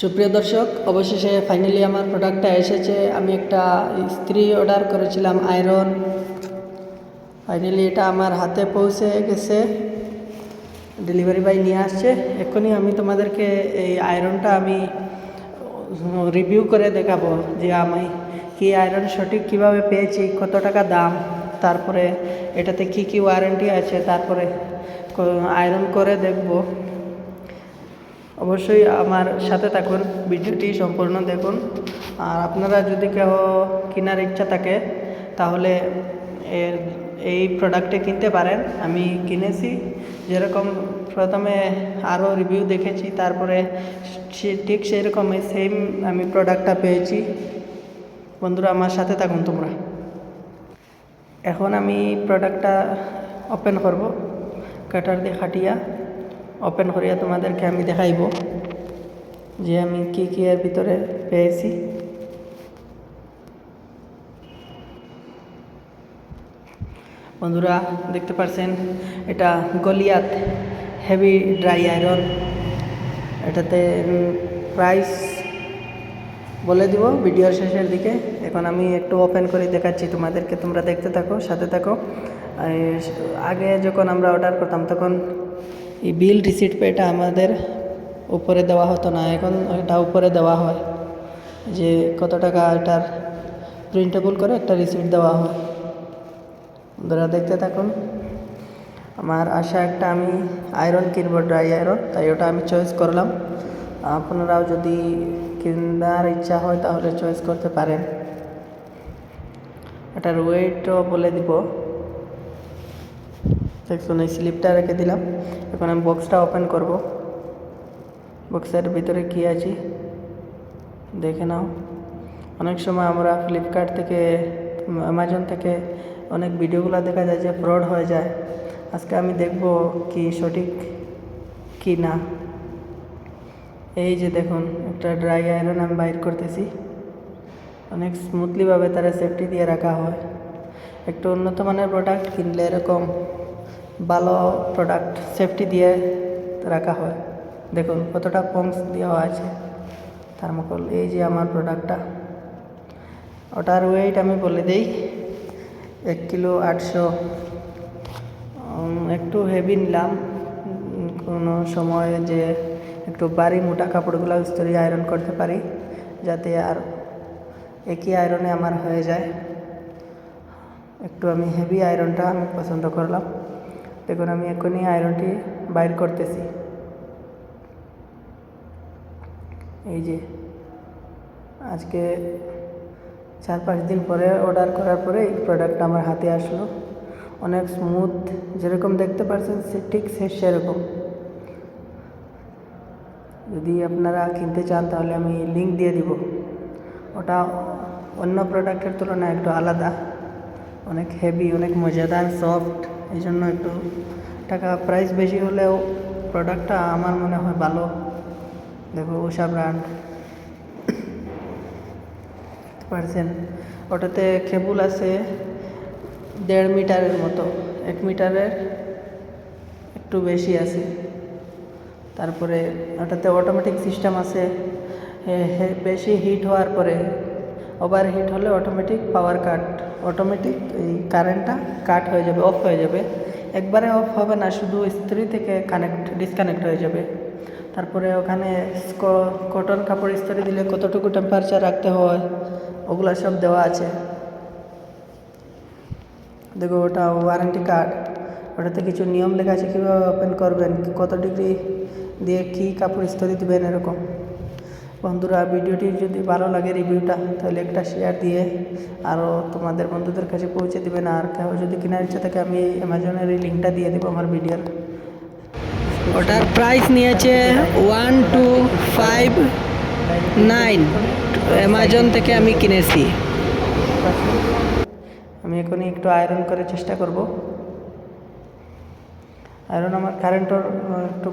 সুপ্রিয় দর্শক, অবশেষে ফাইনালি আমার প্রোডাক্টটা এসেছে। আমি একটা ইস্ত্রি অর্ডার করেছিলাম আয়রন ফাইনালি এটা আমার হাতে পৌঁছে গেছে। ডেলিভারি বাই নিয়ে আসছে। এক্ষুনি আমি তোমাদেরকে এই আয়রনটা আমি রিভিউ করে দেখাবো যে আমি কি আয়রন সঠিক কীভাবে পেয়েছি, কত টাকা দাম, তারপরে এটাতে কি কি ওয়ারেন্টি আছে, তারপরে আয়রন করে দেখব। অবশ্যই আমার সাথে থাকুন, ভিডিওটি সম্পূর্ণ দেখুন। আর আপনারা যদি কেউ কেনার ইচ্ছা থাকে, তাহলে এর, এই প্রোডাক্টে কিনতে পারেন। আমি কিনেছি, যেরকম প্রথমে আরও রিভিউ দেখেছি, তারপরে ঠিক সেরকমই সেম আমি প্রোডাক্টটা পেয়েছি। বন্ধুরা, আমার সাথে থাকুন তোমরা। এখন আমি প্রোডাক্টটা ওপেন করব। কাটার দিয়ে খাটিয়া ওপেন করিয়া তোমাদেরকে আমি দেখাইব যে আমি কি কি এর ভিতরে পেয়েছি। বন্ধুরা, দেখতে পাচ্ছেন এটা গলিয়াত হেভি ড্রাই আয়রন এটাতে প্রাইস বলে দিব ভিডিওর শেষের দিকে। এখন আমি একটু ওপেন করে দেখাচ্ছি তোমাদেরকে, তোমরা দেখতে থাকো, সাথে থাকো। আগে যখন আমরা অর্ডার করতাম, তখন এই বিল রিসিট পেটা আমাদের উপরে দেওয়া হতো না, এখন এটা উপরে দেওয়া হয়। যে কত টাকা এটার প্রিন্টেবল করে একটা রিসিট দেওয়া হয়। বন্ধুরা দেখতে থাকুন, আমার আশা একটা আমি আয়রন কিনবো ড্রাই আয়রন তাই ওটা আমি চয়েস করলাম। আপনারাও যদি কেনার ইচ্ছা হয় তাহলে চয়েস করতে পারেন। এটার ওয়েটও বলে দিব। দেখুন এই স্লিপটা রেখে দিলাম। এখন আমি বক্সটা ওপেন করব। বক্সের ভিতরে কী আছে? দেখে নাও। অনেক সময় আমরা ফ্লিপকার্ট থেকে অ্যামাজন থেকে অনেক ভিডিওগুলো দেখা যায় যে ফ্রড হয়ে যায়। আজকে আমি দেখব কি সঠিক কি না। এই যে দেখুন, একটা ড্রাই আয়রন আমি বাইর করতেছি। অনেক স্মুথলিভাবে তারা সেফটি দিয়ে রাখা হয়। একটু উন্নত মানের প্রোডাক্ট কিনলে এরকম ভালো প্রোডাক্ট সেফটি দিয়ে রাখা হয়। দেখুন কতটা পংস দেওয়া আছে। থার্মোকল এই যে আমার প্রোডাক্টটা ওটার ওয়েট আমি বলে দিই, এক কিলো আটশো। একটু হেভি নিলাম। কোনো সময় যে একটু বাড়ি মোটা কাপড়গুলো ইস্ত্রি আয়রন করতে পারি, যাতে আর একই আয়রনে আমার হয়ে যায়। একটু আমি হেভি আয়রনটা আমি পছন্দ করলাম। দেখুন, আমি এখনই আয়রনটি বাইর করতেছি। এই যে, আজকে চার পাঁচ দিন পরে অর্ডার করার পরে এই প্রোডাক্টটা আমার হাতে আসলো। অনেক স্মুথ যেরকম দেখতে পাচ্ছেন, সে ঠিক সেরকম। যদি আপনারা কিনতে চান, তাহলে আমি লিংক দিয়ে দিব। ওটা অন্য প্রোডাক্টের তুলনায় একটু আলাদা। অনেক হেভি অনেক মজাদার সফট এই জন্য একটু টাকা প্রাইস বেশি হলেও প্রোডাক্টটা আমার মনে হয় ভালো। দেখো উষা ব্র্যান্ড পারছেন? ওটাতে কেবল আছে দেড় মিটারের মতো। এক মিটারের একটু বেশি আছে। তারপরে ওটাতে অটোমেটিক সিস্টেম আছে। বেশি হিট হওয়ার পরে ওভার হিট হলে অটোমেটিক পাওয়ার কাট অটোমেটিক এই কারেন্টটা কাট হয়ে যাবে অফ হয়ে যাবে। একবারে অফ হবে না, শুধু ইস্ত্রি থেকে কানেক্ট ডিসকানেক্ট হয়ে যাবে। তারপরে ওখানে কটন কাপড় ইস্ত্রি দিলে কতটুকু টেম্পারেচার রাখতে হয়, ওগুলো সব দেওয়া আছে। দেখো, ওটা ওয়ারেন্টি কার্ড ওটাতে কিছু নিয়ম লেখা আছে, কীভাবে ওপেন করবেন, কত ডিগ্রি দিয়ে কী কাপড় ইস্ত্রি দেবেন, এরকম। বন্ধুরা ভিডিওটি যদি ভালো লাগে রিভিউটা তাহলে একটা শেয়ার দিয়ে আরও তোমাদের বন্ধুদের কাছে পৌঁছে দেবেন। আর কেউ যদি কেনার ইচ্ছা থাকে আমি অ্যামাজনের এই লিঙ্কটা দিয়ে দেবো আমার ভিডিওর। ওটার প্রাইস নিয়েছে one two five nine Amazon থেকে আমি কিনেছি। আমি এখনই একটু আয়রন করে চেষ্টা করব। আয়রন আমার কারেন্টর একটু